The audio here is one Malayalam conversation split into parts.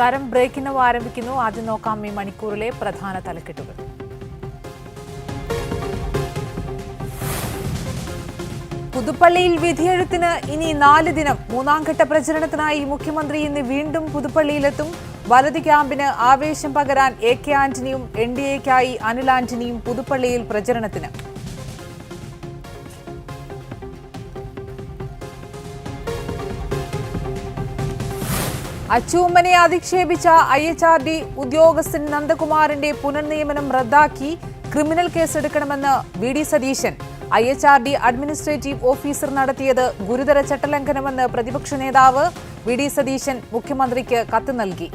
നമസ്കാരം ബ്രേക്കിന് ആരംഭിക്കുന്നു. ആദ്യം നോക്കാം ഈ മണിക്കൂറിലെ പ്രധാന തലക്കെട്ടുകൾ. പുതുപ്പള്ളിയിൽ വിധിയെഴുത്തിന് ഇനി നാല് ദിനം. മൂന്നാം ഘട്ട പ്രചരണത്തിനായി മുഖ്യമന്ത്രി ഇന്ന് വീണ്ടും പുതുപ്പള്ളിയിലെത്തും. വലത് ക്യാമ്പിന് ആവേശം പകരാൻ എ കെ ആന്റണിയും എൻ ഡി എക്കായി അനിൽ ആന്റണിയും പുതുപ്പള്ളിയിൽ പ്രചരണത്തിന്. അച്ചൂമ്മനെ അധിക്ഷേപിച്ച ഐ എച്ച് ആർ ഡി ഉദ്യോഗസ്ഥൻ നന്ദകുമാറിന്റെ പുനർനിയമനം റദ്ദാക്കി criminal കേസെടുക്കണമെന്ന് V D Satheesan. I H R D administrative officer നടത്തിയത് ഗുരുതര ചട്ടലംഘനമെന്ന് പ്രതിപക്ഷ നേതാവ് വി ഡി സതീശൻ മുഖ്യമന്ത്രിക്ക് കത്ത് നൽകി.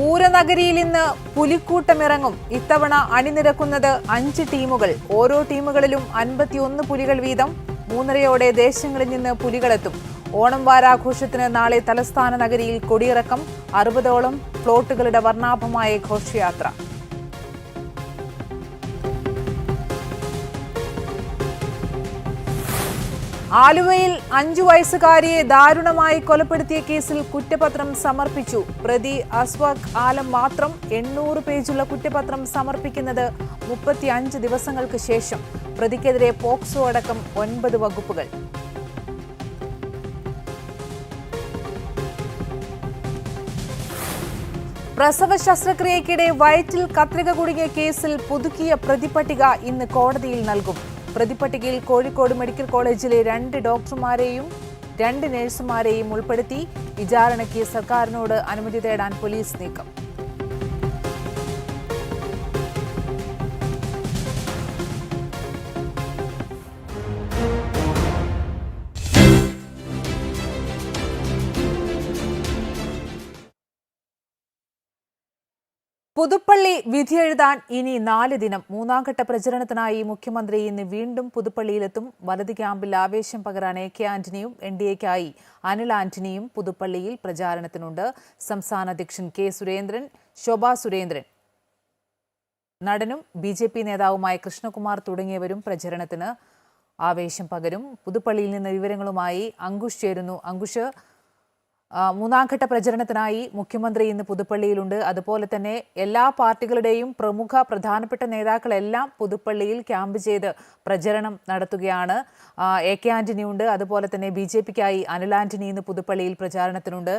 പൂരനഗരിയിൽ ഇന്ന് പുലിക്കൂട്ടമിറങ്ങും. ഇത്തവണ അണിനിരക്കുന്നത് അഞ്ച് ടീമുകൾ. ഓരോ ടീമുകളിലും അൻപത്തിയൊന്ന് പുലികൾ വീതം. മൂന്നരയോടെ ദേശങ്ങളിൽ നിന്ന് പുലികളെത്തും. ഓണം വാരാഘോഷത്തിന് നാളെ തലസ്ഥാന നഗരിയിൽ കൊടിയിറക്കം അറുപതോളം ഫ്ലോട്ടുകളുടെ വർണാഭമായ ഘോഷയാത്ര. ആലുവയിൽ അഞ്ചു വയസ്സുകാരിയെ ദാരുണമായി കൊലപ്പെടുത്തിയ കേസിൽ കുറ്റപത്രം സമർപ്പിച്ചു. പ്രതി അസ്വാഖ് ആലം മാത്രം എണ്ണൂറ് പേജുള്ള കുറ്റപത്രം സമർപ്പിക്കുന്നത് മുപ്പത്തി അഞ്ച് ദിവസങ്ങൾക്ക് ശേഷം. പ്രതിക്കെതിരെ പോക്സോ അടക്കം ഒൻപത് വകുപ്പുകൾ. പ്രസവ ശസ്ത്രക്രിയയ്ക്കിടെ വയറ്റിൽ കത്രിക കുടുങ്ങിയ കേസിൽ പുതുക്കിയ പ്രതിപട്ടിക ഇന്ന് കോടതിയിൽ നൽകും. പ്രതിപട്ടികയിൽ കോഴിക്കോട് മെഡിക്കൽ കോളേജിലെ രണ്ട് ഡോക്ടർമാരെയും രണ്ട് നഴ്സുമാരെയും ഉൾപ്പെടുത്തി വിചാരണയ്ക്ക് സർക്കാരിനോട് അനുമതി തേടാൻ പോലീസ് നീക്കം. പുതുപ്പള്ളി വിധി എഴുതാൻ ഇനി നാല് ദിനം. മൂന്നാംഘട്ട പ്രചരണത്തിനായി മുഖ്യമന്ത്രി ഇന്ന് വീണ്ടും പുതുപ്പള്ളിയിലെത്തും. വലത് ക്യാമ്പിൽ ആവേശം പകരാൻ എ കെ ആന്റണിയും എൻ ഡി എക്കായി അനിൽ ആന്റണിയും പുതുപ്പള്ളിയിൽ പ്രചാരണത്തിനുണ്ട്. സംസ്ഥാന അധ്യക്ഷൻ കെ സുരേന്ദ്രൻ ശോഭാ സുരേന്ദ്രൻ നടനും ബി ജെ പി നേതാവുമായ കൃഷ്ണകുമാർ തുടങ്ങിയവരും പ്രചരണത്തിന് ആവേശം പകരും. പുതുപ്പള്ളിയിൽ നിന്ന് വിവരങ്ങളുമായി അങ്കുഷ് ചേരുന്നു. അങ്കുഷ് ആ, മൂന്നാം ഘട്ട പ്രചരണത്തിനായി മുഖ്യമന്ത്രി ഇന്ന് പുതുപ്പള്ളിയിലുണ്ട്. അതുപോലെ തന്നെ എല്ലാ പാർട്ടികളുടെയും പ്രമുഖ പ്രധാനപ്പെട്ട നേതാക്കളെല്ലാം പുതുപ്പള്ളിയിൽ ക്യാമ്പ് ചെയ്ത് പ്രചരണം നടത്തുകയാണ്. എ കെ ആന്റണി ഉണ്ട്. അതുപോലെ തന്നെ ബി ജെ പിക്കായി അനിൽ ആന്റണി ഇന്ന് പുതുപ്പള്ളിയിൽ പ്രചാരണത്തിനുണ്ട്.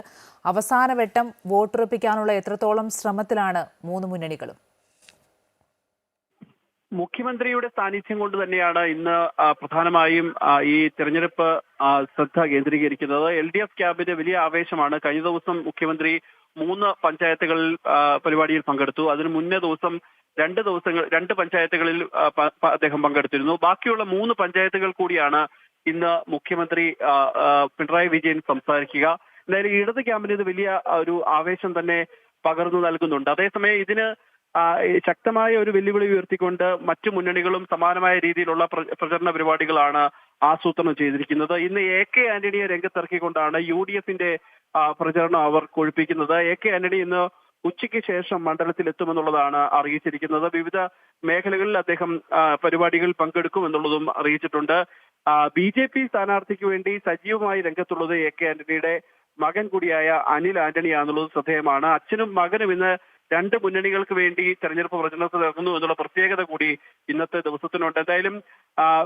അവസാനവട്ടം വോട്ടുറപ്പിക്കാനുള്ള എത്രത്തോളം ശ്രമത്തിലാണ് മൂന്ന് മുന്നണികളും? മുഖ്യമന്ത്രിയുടെ സാന്നിധ്യം കൊണ്ട് തന്നെയാണ് ഇന്ന് പ്രധാനമായും ഈ തെരഞ്ഞെടുപ്പ് ശ്രദ്ധ കേന്ദ്രീകരിക്കുന്നത്. എൽ ഡി എഫ് ക്യാമ്പിന്റെ വലിയ ആവേശമാണ്. കഴിഞ്ഞ ദിവസം മുഖ്യമന്ത്രി മൂന്ന് പഞ്ചായത്തുകളിൽ പരിപാടിയിൽ പങ്കെടുത്തു. അതിന് മുന്നേ ദിവസം രണ്ട് ദിവസങ്ങൾ രണ്ട് പഞ്ചായത്തുകളിൽ അദ്ദേഹം പങ്കെടുത്തിരുന്നു. ബാക്കിയുള്ള മൂന്ന് പഞ്ചായത്തുകൾ കൂടിയാണ് ഇന്ന് മുഖ്യമന്ത്രി പിണറായി വിജയൻ സംസാരിക്കുക. എന്തായാലും ഇടത് ക്യാമ്പിന് ഇത് വലിയ ഒരു ആവേശം തന്നെ പകർന്നു നൽകുന്നുണ്ട്. അതേസമയം ഇതിന് ശക്തമായ ഒരു വെല്ലുവിളി ഉയർത്തിക്കൊണ്ട് മറ്റു മുന്നണികളും സമാനമായ രീതിയിലുള്ള പ്ര- പ്രചരണ പരിപാടികളാണ് ആസൂത്രണം ചെയ്തിരിക്കുന്നത്. ഇന്ന് എ കെ ആന്റണിയെ രംഗത്തിറക്കിക്കൊണ്ടാണ് യു ഡി എഫിന്റെ പ്രചരണം അവർ കൊഴുപ്പിക്കുന്നത്. എ കെ ആന്റണി ഇന്ന് ഉച്ചയ്ക്ക് ശേഷം മണ്ഡലത്തിൽ എത്തുമെന്നുള്ളതാണ് അറിയിച്ചിരിക്കുന്നത്. വിവിധ മേഖലകളിൽ അദ്ദേഹം പരിപാടികളിൽ പങ്കെടുക്കുമെന്നുള്ളതും അറിയിച്ചിട്ടുണ്ട്. ബി ജെ പി സ്ഥാനാർത്ഥിക്ക് വേണ്ടി സജീവമായി രംഗത്തുള്ളത് എ കെ ആന്റണിയുടെ മകൻ കൂടിയായ അനിൽ ആന്റണിയാണെന്നുള്ളത് ശ്രദ്ധേയമാണ്. അച്ഛനും മകനും ഇന്ന് രണ്ട് മുന്നണികൾക്ക് വേണ്ടി തെരഞ്ഞെടുപ്പ് പ്രചരണത്തിൽ ഇറങ്ങുന്നു എന്നുള്ള പ്രത്യേകത കൂടി ഇന്നത്തെ ദിവസത്തിനുണ്ട്. എന്തായാലും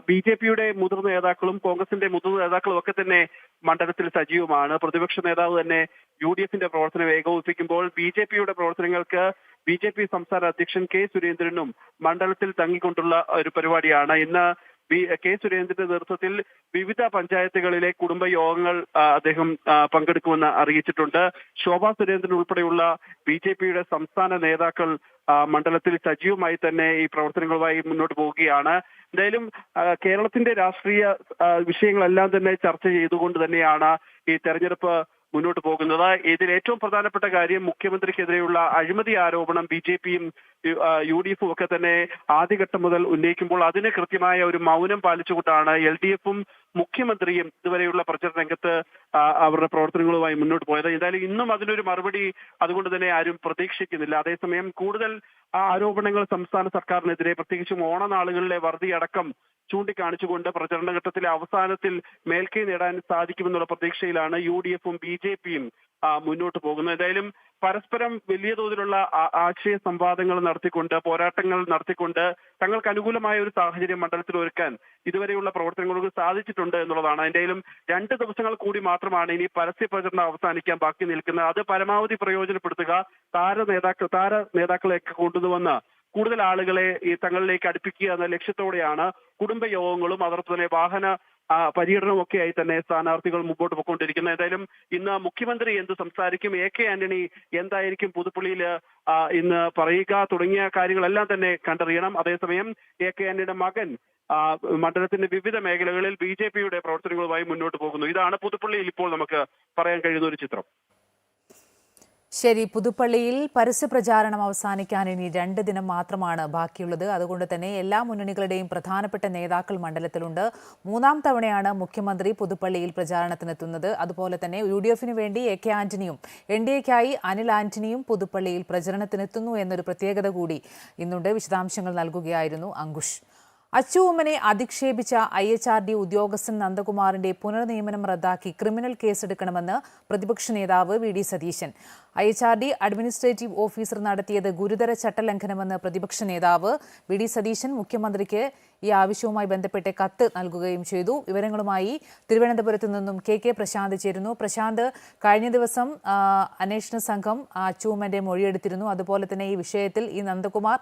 ബി ജെ പിയുടെ മുതിർന്ന നേതാക്കളും കോൺഗ്രസിന്റെ മുതിർന്ന നേതാക്കളും ഒക്കെ തന്നെ മണ്ഡലത്തിൽ സജീവമാണ്. പ്രതിപക്ഷ നേതാവ് തന്നെ യു ഡി എഫിന്റെ പ്രവർത്തനം ഏകോപിപ്പിക്കുമ്പോൾ ബി ജെ പിയുടെ പ്രവർത്തനങ്ങൾക്ക് ബി ജെ പി സംസ്ഥാന അധ്യക്ഷൻ കെ സുരേന്ദ്രനും മണ്ഡലത്തിൽ തങ്ങിക്കൊണ്ടുള്ള ഒരു പരിപാടിയാണ്. ഇന്ന് ബി കെ സുരേന്ദ്രന്റെ നേതൃത്വത്തിൽ വിവിധ പഞ്ചായത്തുകളിലെ കുടുംബയോഗങ്ങൾ അദ്ദേഹം പങ്കെടുക്കുമെന്ന് അറിയിച്ചിട്ടുണ്ട്. ശോഭാ സുരേന്ദ്രൻ ഉൾപ്പെടെയുള്ള ബി ജെ പിയുടെ സംസ്ഥാന നേതാക്കൾ മണ്ഡലത്തിൽ സജീവമായി തന്നെ ഈ പ്രവർത്തനങ്ങളുമായി മുന്നോട്ട് പോവുകയാണ്. എന്തായാലും കേരളത്തിന്റെ രാഷ്ട്രീയ വിഷയങ്ങളെല്ലാം തന്നെ ചർച്ച ചെയ്തുകൊണ്ട് തന്നെയാണ് ഈ തെരഞ്ഞെടുപ്പ് മുന്നോട്ട് പോകുന്നത്. ഇതിൽ ഏറ്റവും പ്രധാനപ്പെട്ട കാര്യം മുഖ്യമന്ത്രിക്കെതിരെയുള്ള അഴിമതി ആരോപണം ബി ജെ പിയും യു- ഡി എഫും ഒക്കെ തന്നെ ആദ്യഘട്ടം മുതൽ ഉന്നയിക്കുമ്പോൾ അതിന് കൃത്യമായ ഒരു മൗനം പാലിച്ചുകൊണ്ടാണ് എൽ ഡി എഫും മുഖ്യമന്ത്രിയും ഇതുവരെയുള്ള പ്രചരണ രംഗത്ത് അവരുടെ പ്രവർത്തനങ്ങളുമായി മുന്നോട്ട് പോയത്. എന്തായാലും ഇന്നും അതിനൊരു മറുപടി അതുകൊണ്ട് തന്നെ ആരും പ്രതീക്ഷിക്കുന്നില്ല. അതേസമയം കൂടുതൽ ആരോപണങ്ങൾ സംസ്ഥാന സർക്കാരിനെതിരെ പ്രത്യേകിച്ചും ഓണനാളുകളിലെ വറുതി അടക്കം ചൂണ്ടിക്കാണിച്ചുകൊണ്ട് പ്രചരണ ഘട്ടത്തിലെ അവസാനത്തിൽ മേൽക്കൈ നേടാൻ സാധിക്കുമെന്നുള്ള പ്രതീക്ഷയിലാണ് യു ഡി എഫും ബി ജെ പിയും മുന്നോട്ട് പോകുന്നത് ഏതായാലും പരസ്പരം വലിയ തോതിലുള്ള ആശയ സംവാദങ്ങൾ നടത്തിക്കൊണ്ട് പോരാട്ടങ്ങൾ നടത്തിക്കൊണ്ട് തങ്ങൾക്ക് അനുകൂലമായ ഒരു സാഹചര്യം മണ്ഡലത്തിൽ ഒരുക്കാൻ ഇതുവരെയുള്ള പ്രവർത്തനങ്ങൾക്ക് സാധിച്ചിട്ടുണ്ട് എന്നുള്ളതാണ്. എന്തായാലും രണ്ട് ദിവസങ്ങൾ കൂടി മാത്രമാണ് ഇനി പരസ്യ പ്രചരണം അവസാനിക്കാൻ ബാക്കി നിൽക്കുന്നത്. അത് പരമാവധി പ്രയോജനപ്പെടുത്തുക താര നേതാക്കൾ താര നേതാക്കളെയൊക്കെ കൊണ്ടുവന്ന് കൂടുതൽ ആളുകളെ ഈ തങ്ങളിലേക്ക് അടുപ്പിക്കുക എന്ന ലക്ഷ്യത്തോടെയാണ് കുടുംബയോഗങ്ങളും അതോടൊപ്പം തന്നെ വാഹന ഒക്കെയായി തന്നെ സ്ഥാനാർത്ഥികൾ മുമ്പോട്ട് പോയിക്കൊണ്ടിരിക്കുന്നത് എന്തായാലും ഇന്ന് മുഖ്യമന്ത്രി എന്ത് സംസാരിക്കും? എ കെ ആന്റണി എന്തായിരിക്കും പുതുപ്പള്ളിയിൽ ഇന്ന് പറയുക തുടങ്ങിയ കാര്യങ്ങളെല്ലാം തന്നെ കണ്ടറിയണം. അതേസമയം എ കെ ആന്റണിയുടെ മകൻ മണ്ഡലത്തിന്റെ വിവിധ മേഖലകളിൽ ബി ജെ പിയുടെ പ്രവർത്തനങ്ങളുമായി മുന്നോട്ട് പോകുന്നു. ഇതാണ് പുതുപ്പള്ളിയിൽ ഇപ്പോൾ നമുക്ക് പറയാൻ കഴിയുന്ന ഒരു ചിത്രം. ശരി പുതുപ്പള്ളിയിൽ പരസ്യ പ്രചാരണം അവസാനിക്കാൻ ഇനി രണ്ട് ദിനം മാത്രമാണ് ബാക്കിയുള്ളത്. അതുകൊണ്ട് തന്നെ എല്ലാ മുന്നണികളുടെയും പ്രധാനപ്പെട്ട നേതാക്കൾ മണ്ഡലത്തിലുണ്ട്. മൂന്നാം തവണയാണ് മുഖ്യമന്ത്രി പുതുപ്പള്ളിയിൽ പ്രചാരണത്തിനെത്തുന്നത്. അതുപോലെ തന്നെ യു ഡി എഫിന് വേണ്ടി എ കെ ആന്റണിയും എൻ ഡി എക്കായി അനിൽ ആന്റണിയും പുതുപ്പള്ളിയിൽ പ്രചരണത്തിനെത്തുന്നു എന്നൊരു പ്രത്യേകത കൂടി ഇന്നുണ്ട്. വിശദാംശങ്ങൾ നൽകുകയായിരുന്നു അങ്കുഷ്. അച്ചു ഉമ്മനെ അധിക്ഷേപിച്ച ഐ എച്ച് ആർ ഡി ഉദ്യോഗസ്ഥൻ നന്ദകുമാറിന്റെ പുനർനിയമനം റദ്ദാക്കി ക്രിമിനൽ കേസെടുക്കണമെന്ന് പ്രതിപക്ഷ നേതാവ് V D Satheesan. I H R D administrative officer നടത്തിയത് ഗുരുതര ചട്ടലംഘനമെന്ന് പ്രതിപക്ഷ നേതാവ് വി ഡി സതീശൻ മുഖ്യമന്ത്രിക്ക് ഈ ആവശ്യവുമായി ബന്ധപ്പെട്ട് കത്ത് നൽകുകയും ചെയ്തു. വിവരങ്ങളുമായി തിരുവനന്തപുരത്ത് നിന്നും കെ കെ പ്രശാന്ത് ചേരുന്നു. പ്രശാന്ത് കഴിഞ്ഞ ദിവസം അന്വേഷണ സംഘം അച്ചൂമ്മന്റെ മൊഴിയെടുത്തിരുന്നു. അതുപോലെ തന്നെ ഈ വിഷയത്തിൽ ഈ നന്ദകുമാർ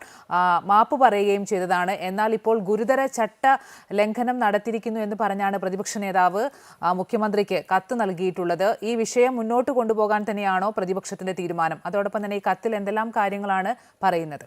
മാപ്പ് പറയുകയും ചെയ്തതാണ്. എന്നാൽ ഇപ്പോൾ ഗുരുതര ചട്ട ലംഘനം നടത്തിയിരിക്കുന്നു എന്ന് പറഞ്ഞാണ് പ്രതിപക്ഷ നേതാവ് മുഖ്യമന്ത്രിക്ക് കത്ത് നൽകിയിട്ടുള്ളത്. ഈ വിഷയം മുന്നോട്ട് കൊണ്ടുപോകാൻ തന്നെയാണോ പ്രതിപക്ഷത്തിന്റെ തീരുമാനം? അതോടൊപ്പം തന്നെ ഈ കത്തിൽ എന്തെല്ലാം കാര്യങ്ങളാണ് പറയുന്നത്?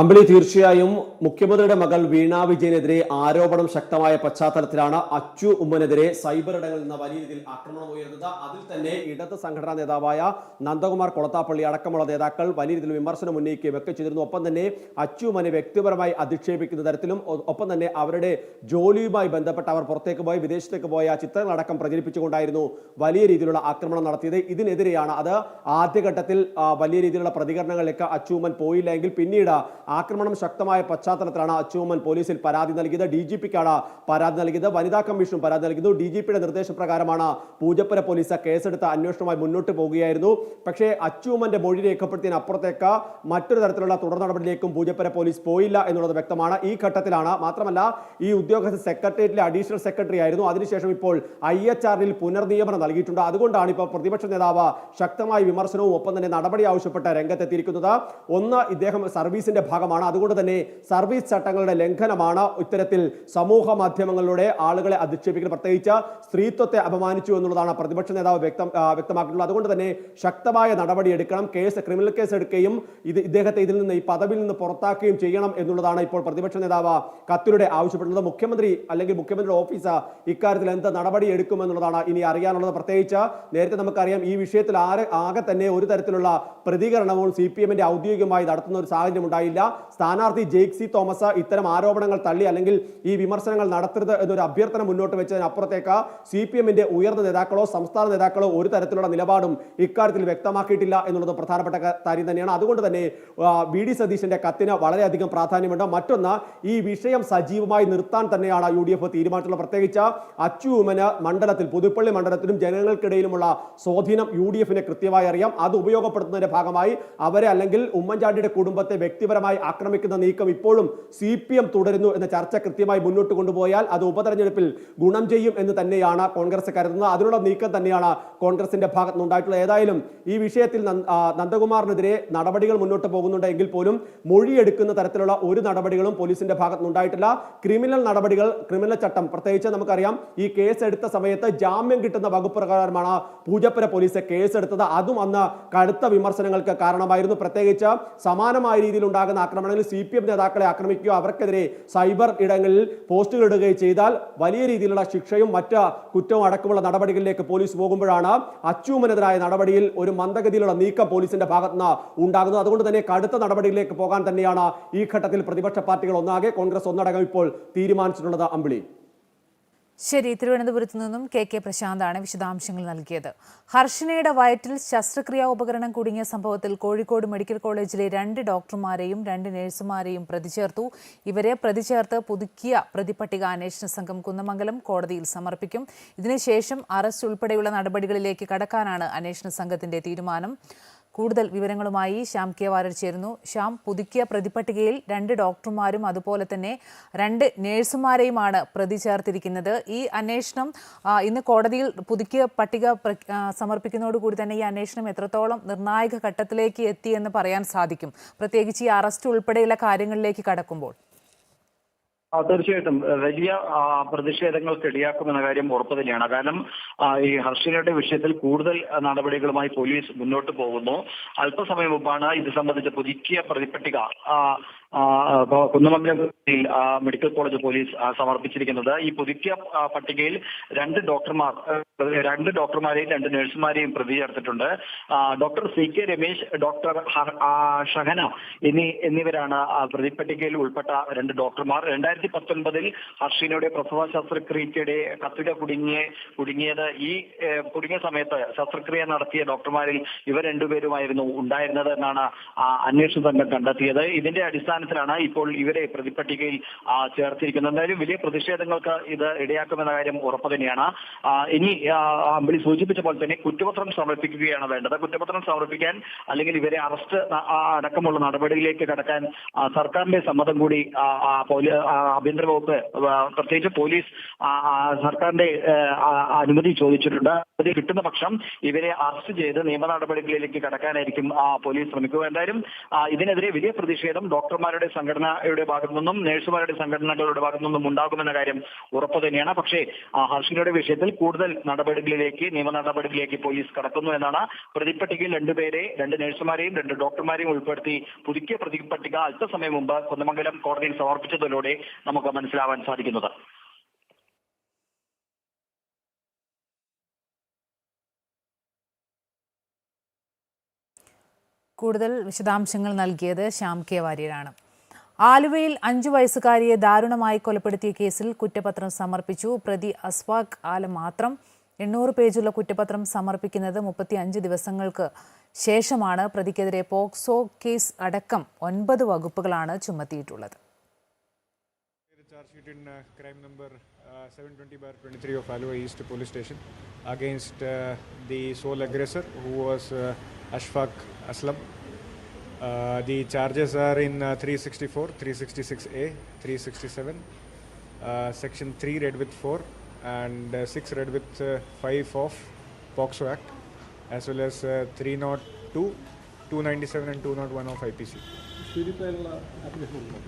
അമ്പിളി തീർച്ചയായും മുഖ്യമന്ത്രിയുടെ മകൾ വീണ വിജയനെതിരെ ആരോപണം ശക്തമായ പശ്ചാത്തലത്തിലാണ് അച്ചു ഉമ്മനെതിരെ സൈബർ ഇടങ്ങളിൽ നിന്ന് വലിയ രീതിയിൽ ആക്രമണം ഉയർന്നത്. അതിൽ തന്നെ ഇടത് സംഘടനാ നേതാവായ നന്ദകുമാർ കൊളത്താപ്പള്ളി അടക്കമുള്ള നേതാക്കൾ വലിയ രീതിയിൽ വിമർശനം ഉന്നയിക്കുകയും ഒക്കെ ചെയ്തിരുന്നു. ഒപ്പം തന്നെ അച്ചു ഉമ്മനെ വ്യക്തിപരമായി അധിക്ഷേപിക്കുന്ന തരത്തിലും ഒപ്പം തന്നെ അവരുടെ ജോലിയുമായി ബന്ധപ്പെട്ട് അവർ പുറത്തേക്ക് പോയി വിദേശത്തേക്ക് പോയ ചിത്രങ്ങളടക്കം പ്രചരിപ്പിച്ചുകൊണ്ടായിരുന്നു വലിയ രീതിയിലുള്ള ആക്രമണം നടത്തിയത്. ഇതിനെതിരെയാണ് അത് ആദ്യഘട്ടത്തിൽ വലിയ രീതിയിലുള്ള പ്രതികരണങ്ങളിലേക്ക് അച്ചൂമ്മൻ പോയില്ല എങ്കിൽ പിന്നീട് ആക്രമണം ശക്തമായ പശ്ചാത്തലത്തിലാണ് അച്ചുമ്മൻ പോലീസിൽ പരാതി നൽകിയത്. ഡി ജി പിക്കാണ് പരാതി നൽകിയത്. വനിതാ കമ്മീഷൻ പരാതി നൽകിയത് ഡി ജി പിയുടെ നിർദ്ദേശപ്രകാരമാണ് പൂജപ്പുര പോലീസ് കേസെടുത്ത് അന്വേഷണവുമായി മുന്നോട്ട് പോകുകയായിരുന്നു. പക്ഷേ അച്ചുമ്മന്റെ മൊഴി രേഖപ്പെടുത്തിയതിന് അപ്പുറത്തേക്ക് മറ്റൊരു തരത്തിലുള്ള തുടർ നടപടിയിലേക്കും പൂജപ്പുര പോലീസ് പോയില്ല എന്നുള്ളത് വ്യക്തമാണ്. ഈ ഘട്ടത്തിലാണ് മാത്രമല്ല ഈ ഉദ്യോഗസ്ഥ സെക്രട്ടേറിയറ്റിലെ അഡീഷണൽ സെക്രട്ടറി ആയിരുന്നു. അതിനുശേഷം ഇപ്പോൾ ഐ എച്ച് ആറിൽ പുനർനിയമനം നൽകിയിട്ടുണ്ട്. അതുകൊണ്ടാണ് ഇപ്പോൾ പ്രതിപക്ഷ നേതാവ് ശക്തമായ വിമർശനവും ഒപ്പം തന്നെ നടപടി ആവശ്യപ്പെട്ട രംഗത്തെത്തിയിരിക്കുന്നത്. ഒന്ന് ഇദ്ദേഹം സർവീസിന്റെ ഭാഗമാണ്. അതുകൊണ്ട് തന്നെ സർവീസ് ചട്ടങ്ങളുടെ ലംഘനമാണ് ഇത്തരത്തിൽ സമൂഹ മാധ്യമങ്ങളിലൂടെ ആളുകളെ അധിക്ഷേപിക്കുന്നത് പ്രത്യേകിച്ച് സ്ത്രീത്വത്തെ അപമാനിച്ചു എന്നുള്ളതാണ് പ്രതിപക്ഷ നേതാവ് വ്യക്തം വ്യക്തമാക്കിയിട്ടുള്ളത്. അതുകൊണ്ട് തന്നെ ശക്തമായ നടപടി എടുക്കണം. കേസ് ക്രിമിനൽ കേസ് എടുക്കുകയും ഇത് ഇദ്ദേഹത്തെ ഇതിൽ നിന്ന് ഈ പദവിയിൽ നിന്ന് പുറത്താക്കുകയും ചെയ്യണം എന്നുള്ളതാണ് ഇപ്പോൾ പ്രതിപക്ഷ നേതാവ് കത്തിലൂടെ ആവശ്യപ്പെടുന്നത്. മുഖ്യമന്ത്രി അല്ലെങ്കിൽ മുഖ്യമന്ത്രിയുടെ ഓഫീസ് ഇക്കാര്യത്തിൽ എന്ത് നടപടി എടുക്കുമെന്നുള്ളതാണ് ഇനി അറിയാനുള്ളത്. പ്രത്യേകിച്ച് നേരത്തെ നമുക്കറിയാം ഈ വിഷയത്തിൽ ആരെ ആകെ തന്നെ ഒരു തരത്തിലുള്ള പ്രതികരണവും സി പി എമ്മിന്റെ ഔദ്യോഗികമായി നടത്തുന്ന ഒരു സാഹചര്യം ഉണ്ടായില്ല. സ്ഥാനാർത്ഥി ജെയ്ക് സി തോമസ് ഇത്തരം ആരോപണങ്ങൾ തള്ളി അല്ലെങ്കിൽ ഈ വിമർശനങ്ങൾ നടത്തരുത് എന്നൊരു അഭ്യർത്ഥന മുന്നോട്ട് വെച്ചതിനപ്പുറത്തേക്ക് സി പി എമ്മിന്റെ ഉയർന്ന നേതാക്കളോ സംസ്ഥാന നേതാക്കളോ ഒരു തരത്തിലുള്ള നിലപാടും ഇക്കാര്യത്തിൽ വ്യക്തമാക്കിയിട്ടില്ല എന്നുള്ളത് പ്രധാനപ്പെട്ട കാര്യം തന്നെയാണ്. അതുകൊണ്ട് തന്നെ വി ഡി സതീശന്റെ കത്തിന് വളരെയധികം പ്രാധാന്യമുണ്ട്. മറ്റൊന്ന് ഈ വിഷയം സജീവമായി നിർത്താൻ തന്നെയാണ് യു ഡി എഫ് തീരുമാനിച്ചിട്ടുള്ളത്. പ്രത്യേകിച്ച് അച്ചുമന് മണ്ഡലത്തിൽ പുതുപ്പള്ളി മണ്ഡലത്തിലും ജനങ്ങൾക്കിടയിലുമുള്ള സ്വാധീനം യു ഡി എഫിനെ കൃത്യമായി അറിയാം. അത് ഉപയോഗപ്പെടുത്തുന്നതിന്റെ ഭാഗമായി അവരെ അല്ലെങ്കിൽ ഉമ്മൻചാണ്ടിയുടെ കുടുംബത്തെ വ്യക്തിപരമായി ആക്രമിക്കുന്ന നീക്കം ഇപ്പോഴും സി പി എം തുടരുന്നു എന്ന ചർച്ച കൃത്യമായി മുന്നോട്ട് കൊണ്ടുപോയാൽ അത് ഉപതെരഞ്ഞെടുപ്പിൽ ഗുണം ചെയ്യും എന്ന് തന്നെയാണ് കോൺഗ്രസ് കരുതുന്നത്. അതിനുള്ള നീക്കം തന്നെയാണ് കോൺഗ്രസിന്റെ ഭാഗത്ത് നിന്നുണ്ടായിട്ടുള്ളത് ഏതായാലും ഈ വിഷയത്തിൽ നന്ദകുമാറിനെതിരെ നടപടികൾ മുന്നോട്ട് പോകുന്നുണ്ട് എങ്കിൽ പോലും മൊഴിയെടുക്കുന്ന തരത്തിലുള്ള ഒരു നടപടികളും പോലീസിന്റെ ഭാഗത്ത് നിന്നുണ്ടായിട്ടില്ല ക്രിമിനൽ നടപടികൾ ക്രിമിനൽ ചട്ടം. പ്രത്യേകിച്ച് നമുക്കറിയാം ഈ കേസ് എടുത്ത സമയത്ത് ജാമ്യം കിട്ടുന്ന വകുപ്പ് പ്രകാരമാണ് പൂജപ്പുര പോലീസ് കേസെടുത്തത്. അതും അന്ന് കടുത്ത വിമർശനങ്ങൾക്ക് കാരണമായിരുന്നു. പ്രത്യേകിച്ച് സമാനമായ രീതിയിൽ ഉണ്ടാകുന്ന ആക്രമണങ്ങളിൽ സി പി എം നേതാക്കളെ ആക്രമിക്കുകയോ അവർക്കെതിരെ സൈബർ ഇടങ്ങളിൽ പോസ്റ്റുകൾ ഇടുകയും ചെയ്താൽ വലിയ രീതിയിലുള്ള ശിക്ഷയും മറ്റ് കുറ്റവും അടക്കമുള്ള നടപടികളിലേക്ക് പോലീസ് പോകുമ്പോഴാണ് അച്ചുമനെതിരായ നടപടിയിൽ ഒരു മന്ദഗതിയിലുള്ള നീക്കം പോലീസിന്റെ ഭാഗത്തുനിന്ന് ഉണ്ടാകുന്നത്. അതുകൊണ്ട് തന്നെ കടുത്ത നടപടികളിലേക്ക് പോകാൻ തന്നെയാണ് ഈ ഘട്ടത്തിൽ പ്രതിപക്ഷ പാർട്ടികൾ ഒന്നാകെ കോൺഗ്രസ് ഒന്നടങ്കം ഇപ്പോൾ തീരുമാനിച്ചിട്ടുള്ളത് അമ്പിളി. ശരി തിരുവനന്തപുരത്ത് നിന്നും കെ കെ പ്രശാന്താണ് വിശദാംശങ്ങൾ നൽകിയത്. ഹർഷനയുടെ വയറ്റിൽ ശസ്ത്രക്രിയാ ഉപകരണം കുടുങ്ങിയ സംഭവത്തിൽ കോഴിക്കോട് മെഡിക്കൽ കോളേജിലെ രണ്ട് ഡോക്ടർമാരെയും രണ്ട് നഴ്സുമാരെയും പ്രതി ചേർത്തു ഇവരെ പ്രതി ചേർത്ത് പുതുക്കിയ പ്രതിപട്ടിക അന്വേഷണ സംഘം കുന്നമംഗലം കോടതിയിൽ സമർപ്പിക്കും. ഇതിനുശേഷം അറസ്റ്റ് ഉൾപ്പെടെയുള്ള നടപടികളിലേക്ക് കടക്കാനാണ് അന്വേഷണ സംഘത്തിന്റെ തീരുമാനം. കൂടുതൽ വിവരങ്ങളുമായി ശ്യാം കെ വാരർ ചേരുന്നു. ശ്യാം പുതുക്കിയ പ്രതിപട്ടികയിൽ രണ്ട് ഡോക്ടർമാരും അതുപോലെ തന്നെ രണ്ട് നേഴ്സുമാരെയുമാണ് പ്രതി ചേർത്തിരിക്കുന്നത്. ഈ അന്വേഷണം ഇന്ന് കോടതിയിൽ പുതുക്കിയ പട്ടിക സമർപ്പിക്കുന്നതോടുകൂടി തന്നെ ഈ അന്വേഷണം എത്രത്തോളം നിർണായക ഘട്ടത്തിലേക്ക് എത്തി എന്ന് പറയാൻ സാധിക്കും. പ്രത്യേകിച്ച് ഈ അറസ്റ്റ് ഉൾപ്പെടെയുള്ള കാര്യങ്ങളിലേക്ക് കടക്കുമ്പോൾ. തീർച്ചയായിട്ടും. വലിയ പ്രതിഷേധങ്ങൾ ഇടയാക്കുമെന്ന കാര്യം ഉറപ്പ് തന്നെയാണ്. കാരണം ഈ ഹർഷിനയുടെ വിഷയത്തിൽ കൂടുതൽ നടപടികളുമായി പോലീസ് മുന്നോട്ട് പോകുന്നു. അല്പസമയം മുമ്പാണ് ഇത് സംബന്ധിച്ച പുതുക്കിയ പ്രതിപട്ടിക ആ, ആ, ആ, കുന്നമംഗലം മെഡിക്കൽ കോളേജ് പോലീസ് സമർപ്പിച്ചിരിക്കുന്നത്. ഈ പുതുക്കിയ പട്ടികയിൽ രണ്ട് ഡോക്ടർമാർ രണ്ട് ഡോക്ടർമാരെയും രണ്ട് നഴ്സുമാരെയും പ്രതി ചേർത്തിട്ടുണ്ട് doctor C K Ramesh doctor Shahana എന്നീ എന്നിവരാണ് പ്രതി പ്രതിപട്ടികയിൽ ഉൾപ്പെട്ട രണ്ട് ഡോക്ടർമാർ. രണ്ടായിരത്തി പത്തൊൻപതിൽ ഹർഷീനയുടെ പ്രസവ ശസ്ത്രക്രിയയുടെ കത്തിക കുടുങ്ങിയ കുടുങ്ങിയത് ഈ കുടുങ്ങിയ സമയത്ത് ശസ്ത്രക്രിയ നടത്തിയ ഡോക്ടർമാരിൽ ഇവർ രണ്ടുപേരുമായിരുന്നു ഉണ്ടായിരുന്നത് എന്നാണ് അന്വേഷണ സംഘം കണ്ടെത്തിയത്. ഇതിന്റെ അടിസ്ഥാനത്തിലാണ് ഇപ്പോൾ ഇവരെ പ്രതിപട്ടികയിൽ ചേർത്തിരിക്കുന്നത്. എന്തായാലും വലിയ പ്രതിഷേധങ്ങൾക്ക് ഇത് ഇടയാക്കുമെന്ന കാര്യം ഉറപ്പ് തന്നെയാണ്. ഇനി അമ്പിളി സൂചിപ്പിച്ച പോലെ തന്നെ കുറ്റപത്രം സമർപ്പിക്കുകയാണ് വേണ്ടത്. കുറ്റപത്രം സമർപ്പിക്കാൻ അല്ലെങ്കിൽ ഇവരെ അറസ്റ്റ് അടക്കമുള്ള നടപടിയിലേക്ക് കടക്കാൻ സർക്കാരിന്റെ സമ്മതം കൂടി ആഭ്യന്തര വകുപ്പ് പ്രത്യേകിച്ച് പോലീസ് സർക്കാരിന്റെ അനുമതി ചോദിച്ചിട്ടുണ്ട്. അത് കിട്ടുന്ന പക്ഷം ഇവരെ അറസ്റ്റ് ചെയ്ത് നിയമ നടപടികളിലേക്ക് കടക്കാനായിരിക്കും പോലീസ് ശ്രമിക്കുക. എന്തായാലും ഇതിനെതിരെ വലിയ പ്രതിഷേധം ഡോക്ടർമാരുടെ സംഘടനയുടെ ഭാഗത്തു നിന്നും നഴ്സുമാരുടെ സംഘടനകളുടെ ഭാഗത്തു നിന്നും ഉണ്ടാകുമെന്ന കാര്യം ഉറപ്പ് തന്നെയാണ്. പക്ഷേ ഹർഷിനയുടെ വിഷയത്തിൽ കൂടുതൽ നടപടികളിലേക്ക് നിയമ നടപടികളിലേക്ക് പോലീസ് കടക്കുന്നു എന്നാണ് പ്രതിപട്ടികയിൽ രണ്ടുപേരെ രണ്ട് നഴ്സുമാരെയും രണ്ട് ഡോക്ടർമാരെയും ഉൾപ്പെടുത്തി പുതുക്കിയ പ്രതിപട്ടിക അല്പസമയം മുമ്പ് കുന്നമംഗലം കോടതിയിൽ സമർപ്പിച്ചതിലൂടെ നമുക്ക് മനസ്സിലാവാൻ സാധിക്കുന്നത്. കൂടുതൽ വിശദാംശങ്ങൾ നൽകിയത് ശ്യാം കെ വാര്യരാണ്. ആലുവയിൽ അഞ്ചു വയസ്സുകാരിയെ ദാരുണമായി കൊലപ്പെടുത്തിയ കേസിൽ കുറ്റപത്രം സമർപ്പിച്ചു. പ്രതി അസ്വാഖ് ആല മാത്രം എണ്ണൂറ് പേജുള്ള കുറ്റപത്രം സമർപ്പിക്കുന്നത് മുപ്പത്തി അഞ്ച് ദിവസങ്ങൾക്ക് ശേഷമാണ്. പ്രതിക്കെതിരെ പോക്സോ കേസ് അടക്കം ഒൻപത് വകുപ്പുകളാണ് ചുമത്തിയിട്ടുള്ളത്. The charge uh, crime number uh, 720 bar 23 of Alua East Police Station against uh, the sole aggressor who was uh, Ashfaq Aslam. Uh, the charges are in uh, 364, 366A, 367, uh, section 3 read with 4 and uh, 6 read with uh, 5 of POXO Act as well as uh, 302, 297 and 201 of IPC.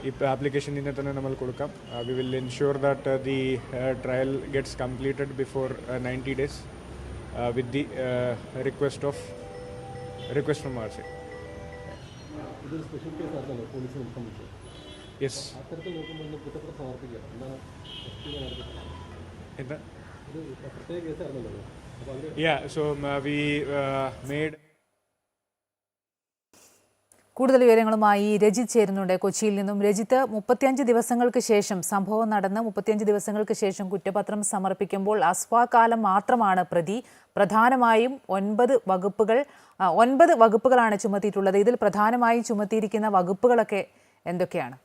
Of application in namal uh, we will ensure that uh, the uh, trial gets completed before uh, 90 days uh, with the uh, request of request from our side. Yes. yeah so um, uh, we uh, made കൂടുതൽ വിവരങ്ങളുമായി രജിത് ചേരുന്നുണ്ട്. കൊച്ചിയിൽ നിന്നും രജിത്ത് മുപ്പത്തിയഞ്ച് ദിവസങ്ങൾക്ക് ശേഷം സംഭവം നടന്ന് മുപ്പത്തിയഞ്ച് ദിവസങ്ങൾക്ക് ശേഷം കുറ്റപത്രം സമർപ്പിക്കുമ്പോൾ അസ്വാകാലം മാത്രമാണ് പ്രതി. പ്രധാനമായും ഒൻപത് വകുപ്പുകൾ ഒൻപത് വകുപ്പുകളാണ് ചുമത്തിയിട്ടുള്ളത്. ഇതിൽ പ്രധാനമായും ചുമത്തിയിരിക്കുന്ന വകുപ്പുകളൊക്കെ എന്തൊക്കെയാണ്?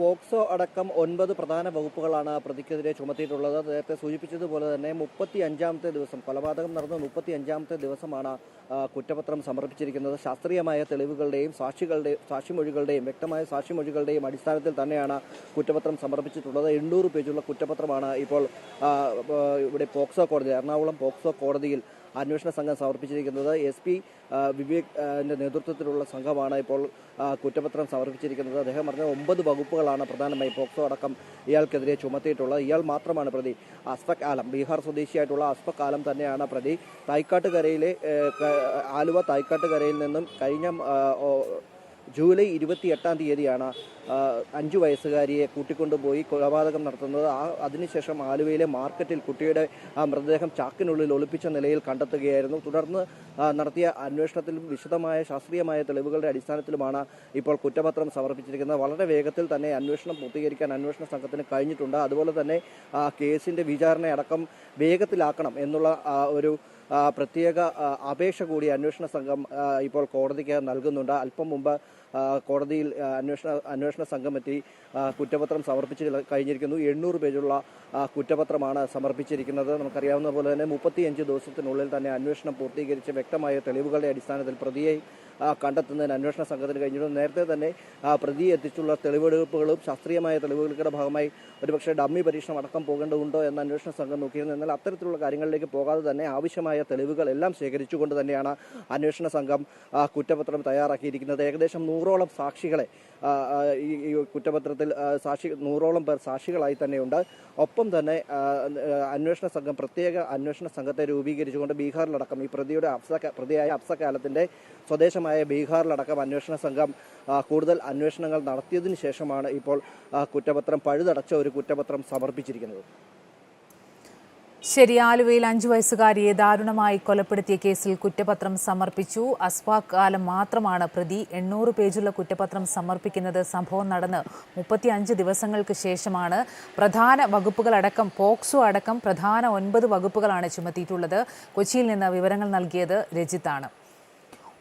പോക്സോ അടക്കം ഒൻപത് പ്രധാന വകുപ്പുകളാണ് പ്രതിക്കെതിരെ ചുമത്തിയിട്ടുള്ളത്. നേരത്തെ സൂചിപ്പിച്ചതുപോലെ തന്നെ മുപ്പത്തി അഞ്ചാമത്തെ ദിവസം കൊലപാതകം നടന്ന മുപ്പത്തി അഞ്ചാമത്തെ ദിവസമാണ് കുറ്റപത്രം സമർപ്പിച്ചിരിക്കുന്നത്. ശാസ്ത്രീയമായ തെളിവുകളുടെയും സാക്ഷികളുടെയും സാക്ഷിമൊഴികളുടെയും വ്യക്തമായ സാക്ഷിമൊഴികളുടെയും അടിസ്ഥാനത്തിൽ തന്നെയാണ് കുറ്റപത്രം സമർപ്പിച്ചിട്ടുള്ളത്. എണ്ണൂറ് പേജുള്ള കുറ്റപത്രമാണ് ഇപ്പോൾ ഇവിടെ പോക്സോ കോടതി എറണാകുളം പോക്സോ കോടതിയിൽ അന്വേഷണ സംഘം സമർപ്പിച്ചിരിക്കുന്നത്. എസ് പി വിവേക് നേതൃത്വത്തിലുള്ള സംഘമാണ് ഇപ്പോൾ കുറ്റപത്രം സമർപ്പിച്ചിരിക്കുന്നത്. അദ്ദേഹം പറഞ്ഞ ഒമ്പത് വകുപ്പുകളാണ് പ്രധാനമായും പോക്സോ അടക്കം ഇയാൾക്കെതിരെ ചുമത്തിയിട്ടുള്ളത്. ഇയാൾ മാത്രമാണ് പ്രതി. അസ്ഫക് ആലം ബീഹാർ സ്വദേശിയായിട്ടുള്ള അസ്ഫക് ആലം തന്നെയാണ് പ്രതി. തായ്ക്കാട്ടുകരയിലെ ആലുവ തായ്ക്കാട്ടുകരയിൽ നിന്നും കഴിഞ്ഞ ജൂലൈ ഇരുപത്തി എട്ടാം തീയതിയാണ് അഞ്ചു വയസ്സുകാരിയെ കൂട്ടിക്കൊണ്ടുപോയി കൊലപാതകം നടത്തുന്നത്. ആ അതിനുശേഷം ആലുവയിലെ മാർക്കറ്റിൽ കുട്ടിയുടെ മൃതദേഹം ചാക്കിനുള്ളിൽ ഒളിപ്പിച്ച നിലയിൽ കണ്ടെത്തുകയായിരുന്നു. തുടർന്ന് നടത്തിയ അന്വേഷണത്തിലും വിശദമായ ശാസ്ത്രീയമായ തെളിവുകളുടെ അടിസ്ഥാനത്തിലുമാണ് ഇപ്പോൾ കുറ്റപത്രം സമർപ്പിച്ചിരിക്കുന്നത്. വളരെ വേഗത്തിൽ തന്നെ അന്വേഷണം പൂർത്തീകരിക്കാൻ അന്വേഷണ സംഘത്തിന് കഴിഞ്ഞിട്ടുണ്ട്. അതുപോലെ തന്നെ കേസിന്റെ വിചാരണയടക്കം വേഗത്തിലാക്കണം എന്നുള്ള ഒരു പ്രത്യേക അപേക്ഷ കൂടി അന്വേഷണ സംഘം ഇപ്പോൾ കോടതിക്ക് നൽകുന്നുണ്ട്. അല്പം മുമ്പ് കോടതിയിൽ അന്വേഷണ അന്വേഷണ സംഘം എത്തി കുറ്റപത്രം സമർപ്പിച്ച് കഴിഞ്ഞിരിക്കുന്നു. എണ്ണൂറ് പേജുള്ള കുറ്റപത്രമാണ് സമർപ്പിച്ചിരിക്കുന്നത്. നമുക്കറിയാവുന്ന പോലെ തന്നെ മുപ്പത്തിയഞ്ച് ദിവസത്തിനുള്ളിൽ തന്നെ അന്വേഷണം പൂർത്തീകരിച്ച് വ്യക്തമായ തെളിവുകളുടെ അടിസ്ഥാനത്തിൽ പ്രതിയെ കണ്ടെത്തുന്നതിന് അന്വേഷണ സംഘത്തിന് കഴിഞ്ഞിരുന്നു. നേരത്തെ തന്നെ ആ, പ്രതിയെ എത്തിച്ചുള്ള തെളിവെടുപ്പുകളും ശാസ്ത്രീയമായ തെളിവുകളുടെ ഭാഗമായി ഒരുപക്ഷെ ഡമ്മി പരീക്ഷണം അടക്കം പോകേണ്ടതുണ്ടോ എന്ന് അന്വേഷണ സംഘം നോക്കിയിരുന്നു. എന്നാൽ അത്തരത്തിലുള്ള കാര്യങ്ങളിലേക്ക് പോകാതെ തന്നെ ആവശ്യമായ തെളിവുകൾ എല്ലാം ശേഖരിച്ചുകൊണ്ട് തന്നെയാണ് അന്വേഷണ സംഘം കുറ്റപത്രം തയ്യാറാക്കിയിരിക്കുന്നത്. ഏകദേശം നൂറോളം സാക്ഷികളെ ഈ കുറ്റപത്രത്തിൽ സാക്ഷി നൂറോളം പേർ സാക്ഷികളായി തന്നെയുണ്ട്. ഒപ്പം തന്നെ അന്വേഷണ സംഘം പ്രത്യേക അന്വേഷണ സംഘത്തെ രൂപീകരിച്ചുകൊണ്ട് ബീഹാറിലടക്കം ഈ പ്രതിയുടെ അഫ്സ പ്രതിയായ അഫ്സക്കാലത്തിന്റെ സ്വദേശമായ ബീഹാറിലടക്കം അന്വേഷണ സംഘം കൂടുതൽ അന്വേഷണങ്ങൾ നടത്തിയതിനു ശേഷമാണ് ഇപ്പോൾ കുറ്റപത്രം പഴുതടച്ച ഒരു കുറ്റപത്രം സമർപ്പിച്ചിരിക്കുന്നത്. ശരി ആലുവയിൽ അഞ്ചു വയസ്സുകാരിയെ ദാരുണമായി കൊലപ്പെടുത്തിയ കേസിൽ കുറ്റപത്രം സമർപ്പിച്ചു. അസ്ഫാഖ് ആലം മാത്രമാണ് പ്രതി എണ്ണൂറ് പേജുള്ള കുറ്റപത്രം സമർപ്പിക്കുന്നത്. സംഭവം നടന്ന് മുപ്പത്തിയഞ്ച് ദിവസങ്ങൾക്ക് ശേഷമാണ് പ്രധാന വകുപ്പുകളടക്കം പോക്സോ അടക്കം പ്രധാന ഒൻപത് വകുപ്പുകളാണ് ചുമത്തിയിട്ടുള്ളത്. കൊച്ചിയിൽ നിന്ന് വിവരങ്ങൾ നൽകിയത് രജിത്താണ്.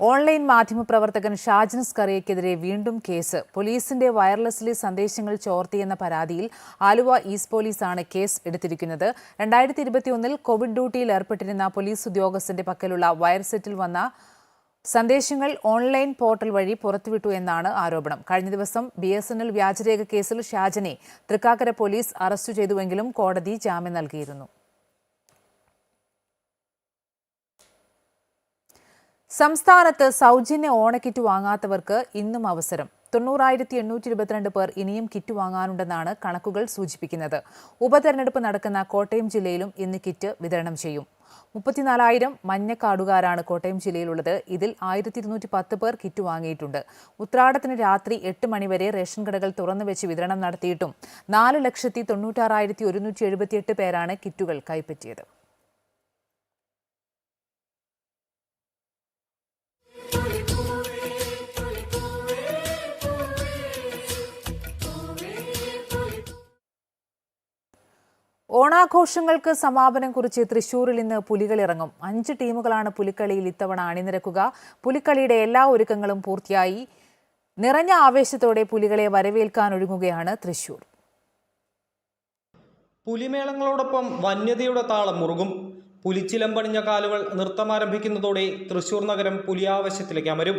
ഓൺലൈൻ മാധ്യമപ്രവർത്തകൻ ഷാജൻ സ്കറിയയ്ക്കെതിരെ വീണ്ടും കേസ്. പോലീസിന്റെ വയർലെസ്സിലെ സന്ദേശങ്ങൾ ചോർത്തിയെന്ന പരാതിയിൽ ആലുവ ഈസ്റ്റ് പോലീസാണ് കേസ് എടുത്തിരിക്കുന്നത്. രണ്ടായിരത്തി ഇരുപത്തിയൊന്നിൽ കോവിഡ് ഡ്യൂട്ടിയിൽ ഏർപ്പെട്ടിരുന്ന പോലീസ് ഉദ്യോഗസ്ഥന്റെ പക്കലുള്ള വയർസെറ്റിൽ വന്ന സന്ദേശങ്ങൾ ഓൺലൈൻ പോർട്ടൽ വഴി പുറത്തുവിട്ടു എന്നാണ് ആരോപണം. കഴിഞ്ഞ ദിവസം ബി എസ് എൻ എൽ വ്യാജരേഖ കേസിൽ ഷാജിനെ തൃക്കാക്കര പോലീസ് അറസ്റ്റ് ചെയ്തുവെങ്കിലും കോടതി ജാമ്യം നൽകിയിരുന്നു. സംസ്ഥാനത്ത് സൗജന്യ ഓണക്കിറ്റ് വാങ്ങാത്തവർക്ക് ഇന്നും അവസരം. തൊണ്ണൂറായിരത്തി എണ്ണൂറ്റി ഇരുപത്തിരണ്ട് പേർ ഇനിയും കിറ്റ് വാങ്ങാനുണ്ടെന്നാണ് കണക്കുകൾ സൂചിപ്പിക്കുന്നത്. ഉപതെരഞ്ഞെടുപ്പ് നടക്കുന്ന കോട്ടയം ജില്ലയിലും ഇന്ന് കിറ്റ് വിതരണം ചെയ്യും. മുപ്പത്തിനാലായിരം മഞ്ഞക്കാടുകാരാണ് കോട്ടയം ജില്ലയിലുള്ളത്. ഇതിൽ ആയിരത്തി ഇരുന്നൂറ്റി പത്ത് പേർ കിറ്റ് വാങ്ങിയിട്ടുണ്ട്. ഉത്രാടത്തിന് രാത്രി എട്ട് മണിവരെ റേഷൻ കടകൾ തുറന്നു വെച്ച് വിതരണം നടത്തിയിട്ടും നാല് ലക്ഷത്തി തൊണ്ണൂറ്റാറായിരത്തി ഒരുന്നൂറ്റി എഴുപത്തിയെട്ട് പേരാണ് കിറ്റുകൾ കൈപ്പറ്റിയത്. ഓണാഘോഷങ്ങൾക്ക് സമാപനം കുറിച്ച് തൃശൂരിൽ ഇന്ന് പുലികളിറങ്ങും അഞ്ച് ടീമുകളാണ് പുലിക്കളിയിൽ ഇത്തവണ അണിനിരക്കുക. പുലിക്കളിയുടെ എല്ലാ ഒരുക്കങ്ങളും പൂർത്തിയായി. നിറഞ്ഞ ആവേശത്തോടെ പുലികളെ വരവേൽക്കാൻ ഒരുങ്ങുകയാണ് തൃശൂർ. പുലിമേളങ്ങളോടൊപ്പം വന്യതയുടെ താളം മുറുകും. പുലിച്ചിലം പണിഞ്ഞ കാലുകൾ നൃത്തമാരംഭിക്കുന്നതോടെ തൃശൂർ നഗരം പുലിയാവശ്യത്തിലേക്ക് അമരും.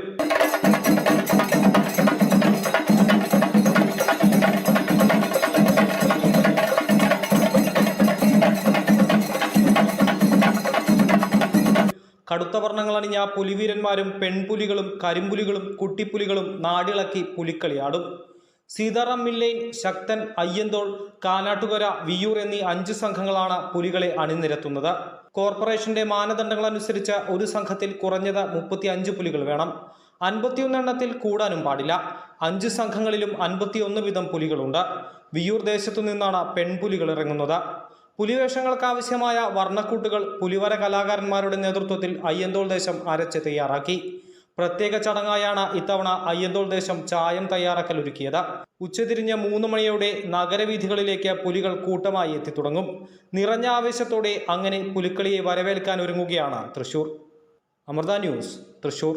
കടുത്ത വർണങ്ങൾ അണിഞ്ഞ പുലിവീരന്മാരും പെൺപുലികളും കരിമ്പുലികളും കുട്ടിപ്പുലികളും നാടിളക്കി പുലിക്കളിയാടും. സീതാറാം മില്ലൈൻ ശക്തൻ അയ്യന്തോൾ കാനാട്ടുകര വിയൂർ എന്നീ അഞ്ച് സംഘങ്ങളാണ് പുലികളെ അണിനിരത്തുന്നത്. കോർപ്പറേഷന്റെ മാനദണ്ഡങ്ങൾ അനുസരിച്ച് ഒരു സംഘത്തിൽ കുറഞ്ഞത് മുപ്പത്തി അഞ്ച് പുലികൾ വേണം. അൻപത്തിയൊന്ന് എണ്ണത്തിൽ കൂടാനും പാടില്ല. അഞ്ച് സംഘങ്ങളിലും അൻപത്തിയൊന്ന് വീതം പുലികളുണ്ട്. വിയൂർ ദേശത്തു നിന്നാണ് പെൺപുലികൾ ഇറങ്ങുന്നത്. പുലിവേഷങ്ങൾക്ക് ആവശ്യമായ വർണക്കൂട്ടുകൾ പുലിവര കലാകാരന്മാരുടെ നേതൃത്വത്തിൽ അയ്യന്തോൾ ദേശം അരച്ച് തയ്യാറാക്കി. പ്രത്യേക ചടങ്ങായാണ് ഇത്തവണ അയ്യന്തോൾ ദേശം ചായം തയ്യാറാക്കൽ ഒരുക്കിയത്. ഉച്ചതിരിഞ്ഞ് മൂന്ന് മണിയോടെ നഗരവീഥികളിലേക്ക് പുലികൾ കൂട്ടമായി എത്തിത്തുടങ്ങും നിറഞ്ഞ ആവേശത്തോടെ അങ്ങനെ പുലിക്കളിയെ വരവേൽക്കാൻ ഒരുങ്ങുകയാണ് തൃശൂർ. അമൃത ന്യൂസ് തൃശൂർ.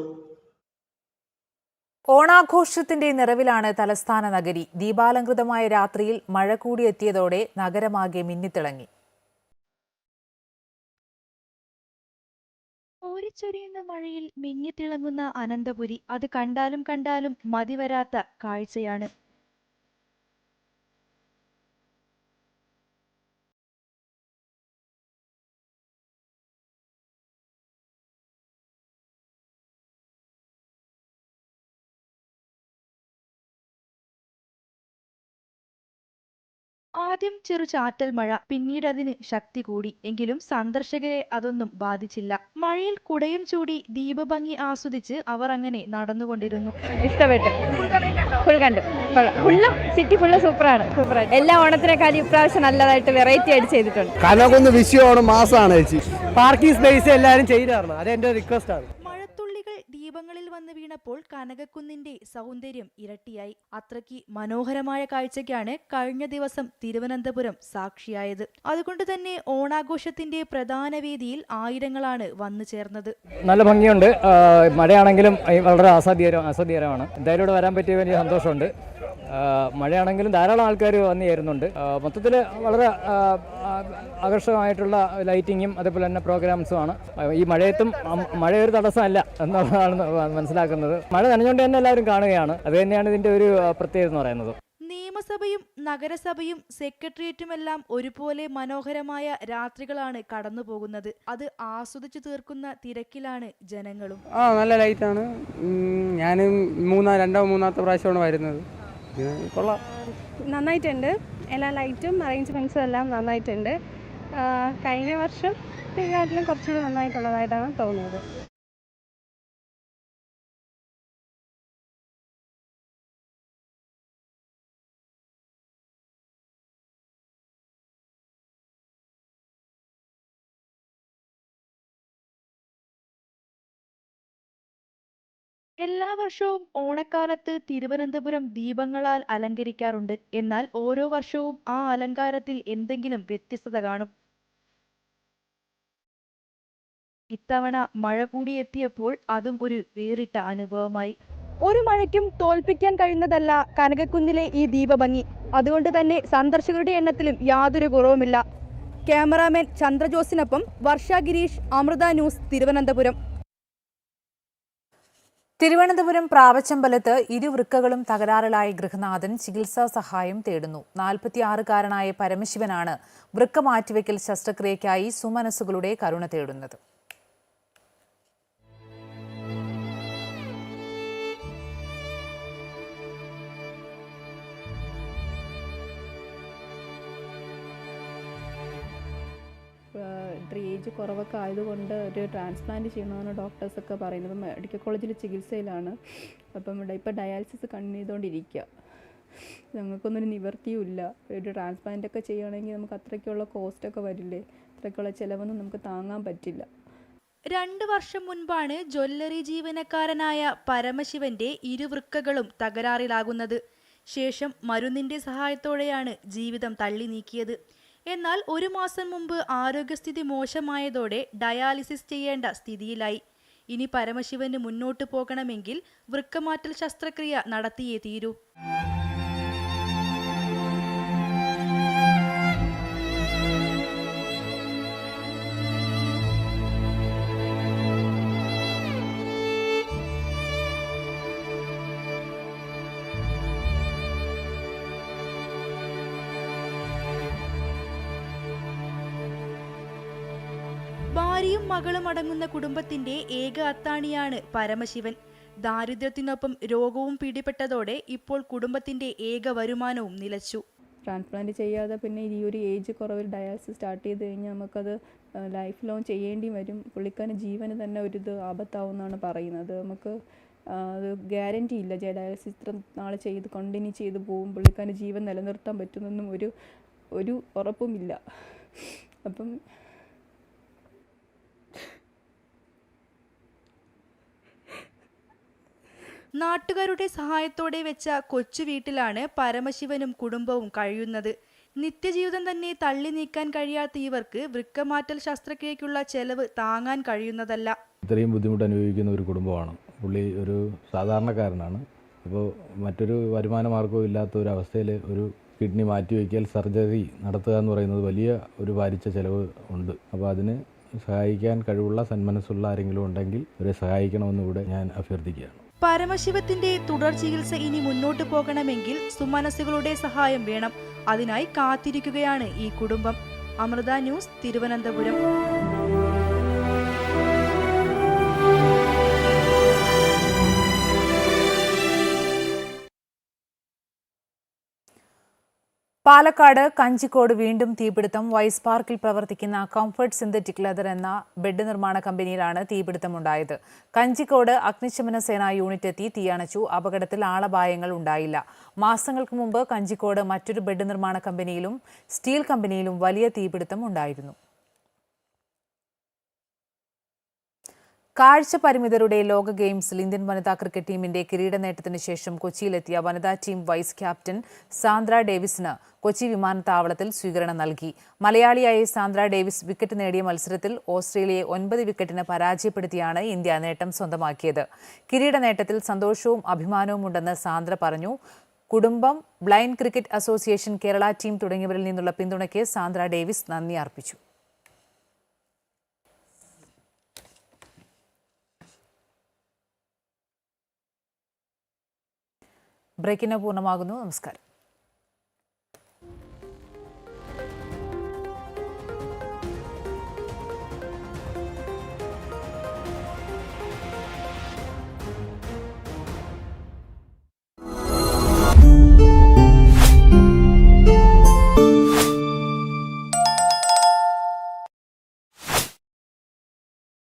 ഓണാഘോഷത്തിന്റെ നിറവിലാണ് തലസ്ഥാന നഗരി. ദീപാലങ്കൃതമായ രാത്രിയിൽ മഴ കൂടിയെത്തിയതോടെ നഗരമാകെ മിന്നിത്തിളങ്ങി. ഓരിച്ചൊരിയുന്ന മഴയിൽ മിന്നിത്തിളങ്ങുന്ന അനന്തപുരി അത് കണ്ടാലും കണ്ടാലും മതിവരാത്ത കാഴ്ചയാണ്. ആദ്യം ചെറു ചാറ്റൽ മഴ പിന്നീട് അതിന് ശക്തി കൂടി. എങ്കിലും സന്ദർശകരെ അതൊന്നും ബാധിച്ചില്ല. മഴയിൽ കുടയും ചൂടി ദീപഭംഗി ആസ്വദിച്ച് അവർ അങ്ങനെ നടന്നുകൊണ്ടിരുന്നു. ഇഷ്ടപ്പെട്ടു. ഫുൾ കണ്ടു. ഫുള്ളും സിറ്റി ഫുള്ള് സൂപ്പറാണ്. സൂപ്പറായിട്ട് എല്ലാ ഓണത്തിനേക്കാളും ഇപ്രാവശ്യം നല്ലതായിട്ട് വെറൈറ്റി ആയിട്ട് ചെയ്തിട്ടുണ്ട്. കനകൊന്ന് വിഷയമാണ് മാസമാണ് ചേച്ചി. പാർക്കിംഗ് സ്പേസ് എല്ലാവരും ചെയ്തായിരുന്നു അത് എന്റെ റിക്വസ്റ്റ് ആണ്. ദീപങ്ങളിൽ വന്ന് വീണപ്പോൾ കനകക്കുന്നിന്റെ സൗന്ദര്യം ഇരട്ടിയായി. അത്രയ്ക്ക് മനോഹരമായ കാഴ്ചയ്ക്കാണ് കഴിഞ്ഞ ദിവസം തിരുവനന്തപുരം സാക്ഷിയായത്. അതുകൊണ്ട് തന്നെ ഓണാഘോഷത്തിന്റെ പ്രധാന വേദിയിൽ ആയിരങ്ങളാണ് വന്നു ചേർന്നത്. നല്ല ഭംഗിയുണ്ട്. മഴയാണെങ്കിലും വളരെ അസാധ്യകരം അസാധ്യകരമാണ് എന്തായാലും ഇവിടെ വരാൻ പറ്റിയ വലിയ സന്തോഷമുണ്ട്. മഴയാണെങ്കിലും ധാരാളം ആൾക്കാർ വന്നു ചേരുന്നുണ്ട്. മൊത്തത്തിൽ വളരെ ആകർഷകമായിട്ടുള്ള ലൈറ്റിങ്ങും അതേപോലെ തന്നെ പ്രോഗ്രാംസുമാണ് ഈ മഴയത്തും മഴ ഒരു തടസ്സമല്ല എന്നുള്ളതാണ് മനസ്സിലാക്കുന്നത്. മഴ നനഞ്ഞുകൊണ്ട് തന്നെ എല്ലാവരും കാണുകയാണ്. അത് തന്നെയാണ് ഇതിന്റെ ഒരു പ്രത്യേകത എന്ന് പറയുന്നത്. നിയമസഭയും നഗരസഭയും സെക്രട്ടേറിയറ്റുമെല്ലാം ഒരുപോലെ മനോഹരമായ രാത്രികളാണ് കടന്നു പോകുന്നത് അത് ആസ്വദിച്ചു തീർക്കുന്ന തിരക്കിലാണ് ജനങ്ങളും. ആ നല്ല ലൈറ്റാണ്. ഞാനും മൂന്നാ രണ്ടോ മൂന്നാമത്തെ പ്രാവശ്യമാണ് വരുന്നത്. കൊള്ളാം. നന്നായിട്ടുണ്ട്. എല്ലാ ലൈറ്റും അറേഞ്ച്മെന്റ്സും എല്ലാം നന്നായിട്ടുണ്ട്. കഴിഞ്ഞ വർഷം ഇതിനെക്കാട്ടിലും കുറച്ചുകൂടി നന്നായിട്ടുള്ളതായിട്ടാണ് തോന്നുന്നത്. എല്ലാ വർഷവും ഓണക്കാലത്ത് തിരുവനന്തപുരം ദീപങ്ങളാൽ അലങ്കരിക്കാറുണ്ട്. എന്നാൽ ഓരോ വർഷവും ആ അലങ്കാരത്തിൽ എന്തെങ്കിലും വ്യത്യസ്തത കാണും. ഇത്തവണ മഴ കൂടി എത്തിയപ്പോൾ അതും ഒരു വേറിട്ട അനുഭവമായി. ഒരു മഴയ്ക്കും തോൽപ്പിക്കാൻ കഴിയുന്നതല്ല കനകക്കുന്നിലെ ഈ ദീപഭംഗി. അതുകൊണ്ട് തന്നെ സന്ദർശകരുടെ എണ്ണത്തിലും യാതൊരു കുറവുമില്ല. ക്യാമറാമാൻ ചന്ദ്രജോസിനൊപ്പം വർഷ ഗിരീഷ് അമൃത ന്യൂസ് തിരുവനന്തപുരം. തിരുവനന്തപുരം പ്രാവച്ചമ്പലത്ത് ഇരുവൃക്കകളും തകരാറിലായ ഗൃഹനാഥൻ ചികിത്സാ സഹായം തേടുന്നു. നാൽപ്പത്തിയാറുകാരനായ പരമശിവനാണ് വൃക്ക മാറ്റിവെക്കൽ ശസ്ത്രക്രിയയ്ക്കായി സുമനസ്സുകളുടെ കരുണ തേടുന്നത്. ഏജ് കുറവൊക്കെ ആയതുകൊണ്ട് ഒരു ട്രാൻസ്പ്ലാന്റ് ചെയ്യണമെന്ന് ഡോക്ടേഴ്സൊക്കെ പറയുന്നത് മെഡിക്കൽ കോളേജിൽ ചികിത്സയിലാണ്. അപ്പം ഇവിടെ ഇപ്പോൾ ഡയാലിസിസ് കണ്ടിന്യൂ ചെയ്തുകൊണ്ടിരിക്കുക. ഞങ്ങൾക്കൊന്നൊരു നിവർത്തിയുമില്ല. ഒരു ട്രാൻസ്പ്ലാന്റ് ഒക്കെ ചെയ്യുകയാണെങ്കിൽ നമുക്ക് അത്രയ്ക്കുള്ള കോസ്റ്റൊക്കെ വരില്ലേ? അത്രയ്ക്കുള്ള ചിലവൊന്നും നമുക്ക് താങ്ങാൻ പറ്റില്ല. രണ്ട് വർഷം മുൻപാണ് ജ്വല്ലറി ജീവനക്കാരനായ പരമശിവന്റെ ഇരുവൃക്കകളും തകരാറിലാകുന്നത്. ശേഷം മരുന്നിന്റെ സഹായത്തോടെയാണ് ജീവിതം തള്ളി നീക്കിയത്. എന്നാൽ ഒരു മാസം മുമ്പ് ആരോഗ്യസ്ഥിതി മോശമായതോടെ ഡയാലിസിസ് ചെയ്യേണ്ട സ്ഥിതിയിലായി. ഇനി പരമശിവന് മുന്നോട്ടു പോകണമെങ്കിൽ വൃക്കമാറ്റൽ ശസ്ത്രക്രിയ നടത്തിയേ തീരൂ. മകളും അടങ്ങുന്ന കുടുംബത്തിന്റെ ഏക അത്താണിയാണ് പരമശിവൻ. ദാരിദ്ര്യത്തിനൊപ്പം രോഗവും പിടിപെട്ടതോടെ ഇപ്പോൾ കുടുംബത്തിന്റെ ഏക വരുമാനവും നിലച്ചു. ട്രാൻസ്പ്ലാന്റ് ചെയ്യാതെ പിന്നെ ഈ ഒരു ഏജ് കുറവിൽ ഡയാലിസിസ് സ്റ്റാർട്ട് ചെയ്ത് കഴിഞ്ഞാൽ നമുക്കത് ലൈഫ് ലോങ് ചെയ്യേണ്ടി വരും. പുള്ളിക്കാരൻ ജീവന് തന്നെ ഒരു ഇത് ആപത്താവുമെന്നാണ് പറയുന്നത്. നമുക്ക് അത് ഗ്യാരണ്ടി ഇല്ല. ഡയാലിസിസ് ഇത്ര നാൾ ചെയ്ത് കണ്ടിന്യൂ ചെയ്ത് പോകും പുള്ളിക്കാരന് ജീവൻ നിലനിർത്താൻ പറ്റുമെന്നൊന്നും ഒരു ഒരു ഉറപ്പുമില്ല അപ്പം നാട്ടുകാരുടെ സഹായത്തോടെ വെച്ച കൊച്ചു വീട്ടിലാണ് പരമശിവനും കുടുംബവും കഴിയുന്നത്. നിത്യജീവിതം തന്നെ തള്ളി നീക്കാൻ കഴിയാത്ത ഇവർക്ക് വൃക്കമാറ്റൽ ശസ്ത്രക്രിയയ്ക്കുള്ള ചെലവ് താങ്ങാൻ കഴിയുന്നതല്ല. ഇത്രയും ബുദ്ധിമുട്ട് അനുഭവിക്കുന്ന ഒരു കുടുംബമാണ്. പുള്ളി ഒരു സാധാരണക്കാരനാണ്. അപ്പോൾ മറ്റൊരു വരുമാന മാർഗവും ഇല്ലാത്ത ഒരു അവസ്ഥയിൽ ഒരു കിഡ്നി മാറ്റിവെക്കൽ സർജറി നടത്തുക എന്ന് പറയുന്നത് വലിയ ഒരു ഭാരിച്ച ചിലവ് ഉണ്ട്. അപ്പോൾ അതിന് സഹായിക്കാൻ കഴിവുള്ള സന്മനസ്സുള്ള ആരെങ്കിലും ഉണ്ടെങ്കിൽ അവരെ സഹായിക്കണമെന്ന് ഇവിടെ ഞാൻ അഭ്യർത്ഥിക്കുകയാണ്. പരമശിവത്തിന്റെ തുടർ ചികിത്സ ഇനി മുന്നോട്ടു പോകണമെങ്കിൽ സുമനസ്സുകളുടെ സഹായം വേണം. അതിനായി കാത്തിരിക്കുകയാണ് ഈ കുടുംബം. അമൃത ന്യൂസ് തിരുവനന്തപുരം. പാലക്കാട് കഞ്ചിക്കോട് വീണ്ടും തീപിടുത്തം. വൈസ് പാർക്കിൽ പ്രവർത്തിക്കുന്ന കംഫർട്ട് സിന്തറ്റിക് ലെതർ എന്ന ബെഡ് നിർമ്മാണ കമ്പനിയിലാണ് തീപിടുത്തമുണ്ടായത്. കഞ്ചിക്കോട് അഗ്നിശമന സേനാ യൂണിറ്റ് എത്തി തീയണച്ചു. അപകടത്തിൽ ആളപായങ്ങൾ ഉണ്ടായില്ല. മാസങ്ങൾക്ക് മുമ്പ് കഞ്ചിക്കോട് മറ്റൊരു ബെഡ് നിർമ്മാണ കമ്പനിയിലും സ്റ്റീൽ കമ്പനിയിലും വലിയ തീപിടുത്തം ഉണ്ടായിരുന്നു. കാഴ്ച പരിമിതരുടെ ലോക ഗെയിംസിൽ ഇന്ത്യൻ വനിതാ ക്രിക്കറ്റ് ടീമിന്റെ കിരീട നേട്ടത്തിന് ശേഷം കൊച്ചിയിലെത്തിയ വനിതാ ടീം വൈസ് ക്യാപ്റ്റൻ സാന്ദ്ര ഡേവിസിന് കൊച്ചി വിമാനത്താവളത്തിൽ സ്വീകരണം നൽകി. മലയാളിയായ സാന്ദ്ര ഡേവിസ് വിക്കറ്റ് നേടിയ മത്സരത്തിൽ ഓസ്ട്രേലിയയെ ഒൻപത് വിക്കറ്റിന് പരാജയപ്പെടുത്തിയാണ് ഇന്ത്യ നേട്ടം സ്വന്തമാക്കിയത്. കിരീട നേട്ടത്തിൽ സന്തോഷവും അഭിമാനവും ഉണ്ടെന്ന് സാന്ദ്ര പറഞ്ഞു. കുടുംബം blind cricket association Kerala team തുടങ്ങിയവരിൽ നിന്നുള്ള പിന്തുണയ്ക്ക് സാന്ദ്ര ഡേവിസ് നന്ദി അർപ്പിച്ചു. ബ്രേക്കിന് പൂർണമാകുന്നു. നമസ്കാരം.